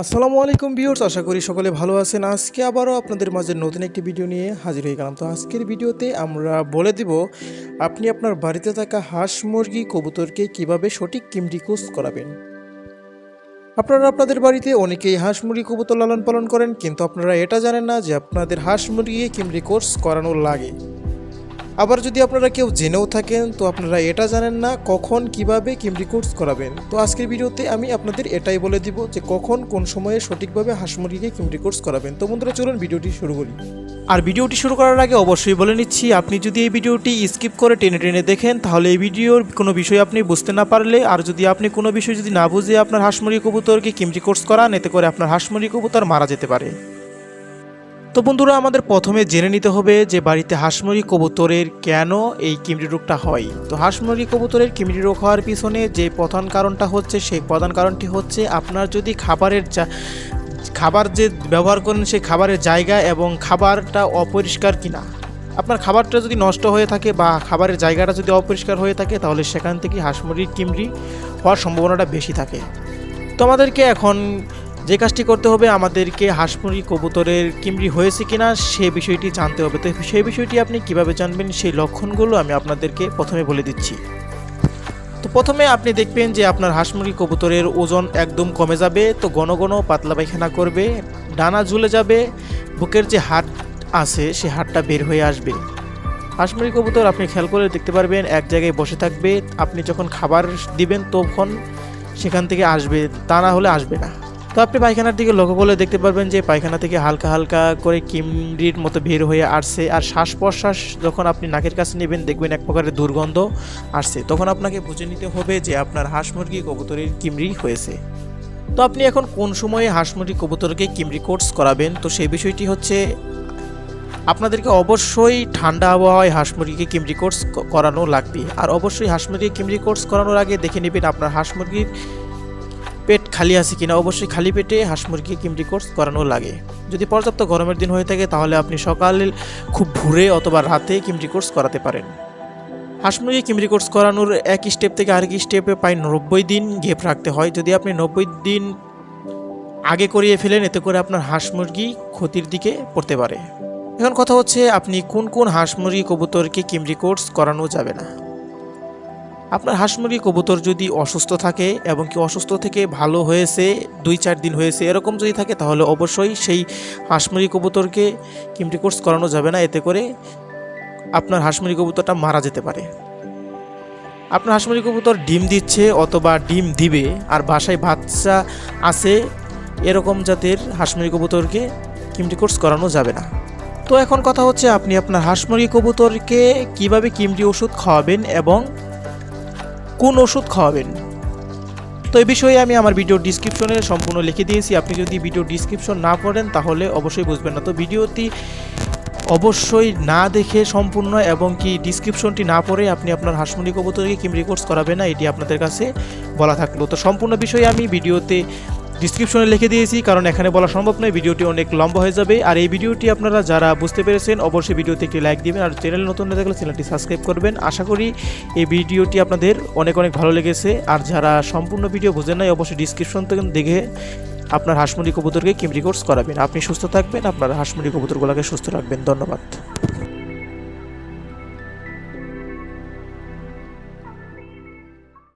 আসসালামু আলাইকুম ভিউয়ার্স, আশা করি সকলে ভালো আছেন। আজকে আবারও আপনাদের মাঝে নতুন একটি ভিডিও নিয়ে হাজির হয়ে গেলাম। তো আজকের ভিডিওতে আমরা বলে দিব, আপনি আপনার বাড়িতে থাকা হাঁস, মুরগি, কবুতরকে কীভাবে সঠিক কিমরিকুস করাবেন? আপনারা আপনাদের বাড়িতে অনেকেই হাঁস, মুরগি, কবুতর লালন পালন করেন, কিন্তু আপনারা এটা জানেন না যে আপনাদের হাঁস, মুরগিকে কিমরি কোর্স করানো লাগে। আবার যদি আপনারা কেউ জেনেও থাকেন, তো আপনারা এটা জানেন না কখন, কীভাবে কিমরি কোর্স করাবেন। তো আজকের ভিডিওতে আমি আপনাদের এটাই বলে দিব যে কখন, কোন সময়ে সঠিকভাবে হাঁস মুরগিকে কিমরি কোর্স করাবেন। তো বন্ধুরা, চলুন ভিডিওটি শুরু করি। আর ভিডিওটি শুরু করার আগে অবশ্যই বলে নিচ্ছি, আপনি যদি এই ভিডিওটি স্কিপ করে টেনে টেনে দেখেন, তাহলে এই ভিডিওর কোনো বিষয় আপনি বুঝতে না পারলে, আর যদি আপনি কোনো বিষয় যদি না বুঝে আপনার হাঁস মুরগি কবুতরকে কিমরি কোর্স করান, এতে করে আপনার হাঁস মুরগি কবুতর মারা যেতে পারে। তো বন্ধুরা, আমাদের প্রথমে জেনে নিতে হবে যে বাড়িতে হাঁসমুরগি কবুতরের কেন এই কিমড়ি রোগটা হয়। তো হাঁসমুরগি কবুতরের কিমড়ি রোগ হওয়ার পিছনে যে প্রধান কারণটা হচ্ছে, সেই প্রধান কারণটি হচ্ছে আপনার যদি খাবারের যা খাবার যে ব্যবহার করেন সেই খাবারের জায়গা এবং খাবারটা অপরিষ্কার কিনা। আপনার খাবারটা যদি নষ্ট হয়ে থাকে বা খাবারের জায়গাটা যদি অপরিষ্কার হয়ে থাকে, তাহলে সেখান থেকে হাঁসমুরগির কিমড়ি হওয়ার সম্ভাবনাটা বেশি থাকে। তো আমাদেরকে এখন যে কাজটি করতে হবে আমাদেরকে হাঁস মুরগি কবুতরের কিমড়ি হয়েছে কিনা সে বিষয়টি জানতে হবে। তো সেই বিষয়টি আপনি কীভাবে জানবেন সেই লক্ষণগুলো আমি আপনাদেরকে প্রথমে বলে দিচ্ছি। তো প্রথমে আপনি দেখবেন যে আপনার হাঁস মুরগি কবুতরের ওজন একদম কমে যাবে, তো ঘন ঘন পাতলা পায়খানা করবে, ডানা ঝুলে যাবে, বুকের যে হাট আছে সে হাটটা বের হয়ে আসবে। হাঁস মুরগি কবুতর আপনি খেয়াল করে দেখতে পারবেন, এক জায়গায় বসে থাকবে, আপনি যখন খাবার দিবেন তখন সেখান থেকে আসবে, তা না হলে আসবে না। তো আপনি পায়খানার দিকে লক্ষ্য করলে দেখতে পারবেন যে পায়খানা থেকে হালকা হালকা করে কিমরির মতো বের হয়ে আসছে আর শ্বাস প্রশ্বাস যখন আপনি নাকের কাছে নেবেন, দেখবেন এক প্রকারের দুর্গন্ধ আসছে। তখন আপনাকে বুঝে নিতে হবে যে আপনার হাঁস মুরগি কবুতরের কিমরি হয়েছে। তো আপনি এখন কোন সময়ে হাঁস মুরগি কবুতরকে কিমরি কোর্স করাবেন? তো সেই বিষয়টি হচ্ছে, আপনাদেরকে অবশ্যই ঠান্ডা আবহাওয়ায় হাঁস মুরগিকে কিমরি কোর্স করানো লাগবে। আর অবশ্যই হাঁস মুরগি কিমরি কোর্স করানোর আগে দেখে নেবেন আপনার হাঁস মুরগির খালি আছে কিনা অবশ্যই খালি পেটে হাঁস মুরগি কিমরি কোর্স করানো লাগে। যদি পর্যাপ্ত গরমের দিন হয়ে থাকে, তাহলে আপনি সকালে খুব ভোরে অথবা রাতে কিমরি কোর্স করাতে পারেন। হাঁস মুরগি কিমরি কোর্স করানোর এক স্টেপ থেকে আরেক স্টেপে প্রায় নব্বই দিন গেপ রাখতে হয়। যদি আপনি নব্বই দিন আগে করিয়ে ফেলেন, এতে করে আপনার হাঁস মুরগি ক্ষতির দিকে পড়তে পারে। এখন কথা হচ্ছে, আপনি কোন কোন হাঁস মুরগি, কবুতরকে কিমরি কোর্স করানো যাবে না? আপনার হাঁস মুরগি কবুতর যদি অসুস্থ থাকে এবং কি অসুস্থ থেকে ভালো হয়েছে, দুই চার দিন হয়েছে, এরকম যদি থাকে তাহলে অবশ্যই সেই হাঁস মুরগি কবুতরকে কিমটি কোর্স করানো যাবে না। এতে করে আপনার হাঁস মুরগি কবুতরটা মারা যেতে পারে। আপনার হাঁস মুরগি কবুতর ডিম দিচ্ছে অথবা ডিম দিবে আর বাসায় বাচ্চা আছে, এরকম জাতের হাঁস মুরগি কবুতরকে কিমটি কোর্স করানো যাবে না। তো এখন কথা হচ্ছে আপনি আপনার হাঁস মুরগি কবুতরকে কীভাবে কিমটি ওষুধ খাওয়াবেন এবং কোন ওষুধ খাওয়াবেন? তো এই বিষয়ে আমি আমার ভিডিও ডিসক্রিপশনে সম্পূর্ণ লিখে দিয়েছি। আপনি যদি ভিডিও ডিসক্রিপশন না পড়েন তাহলে অবশ্যই বুঝবেন না। তো ভিডিওটি অবশ্যই না দেখে সম্পূর্ণ এবং কি ডিসক্রিপশনটি না পড়ে আপনি আপনার হাসমুনি কবুতরকে কিম রেকর্ডস করাবেন না, এটি আপনাদের কাছে বলা থাকল। তো সম্পূর্ণ বিষয়ে আমি ভিডিওতে ডিসক্রিপশনে লিখে দিয়েছি, কারণ এখানে বলা সম্ভব নয়, ভিডিওটি অনেক লম্বা হয়ে যাবে। আর এই ভিডিওটি আপনারা যারা বুঝতে পেরেছেন, অবশ্যই ভিডিওতে একটি লাইক দিবেন, আর চ্যানেল নতুন হয়ে থাকলে চ্যানেলটি সাবস্ক্রাইব করবেন। আশা করি এই ভিডিওটি আপনাদের অনেক অনেক ভালো লেগেছে। আর যারা সম্পূর্ণ ভিডিও বুঝেন নাই, অবশ্যই ডিসক্রিপশন থেকে দেখে আপনার হাঁসমুড়ি কবুতরকে কিম কোর্স করাবেন। আপনি সুস্থ থাকবেন, আপনার হাঁসমুড়ি কবুতরগুলোকে সুস্থ রাখবেন। ধন্যবাদ।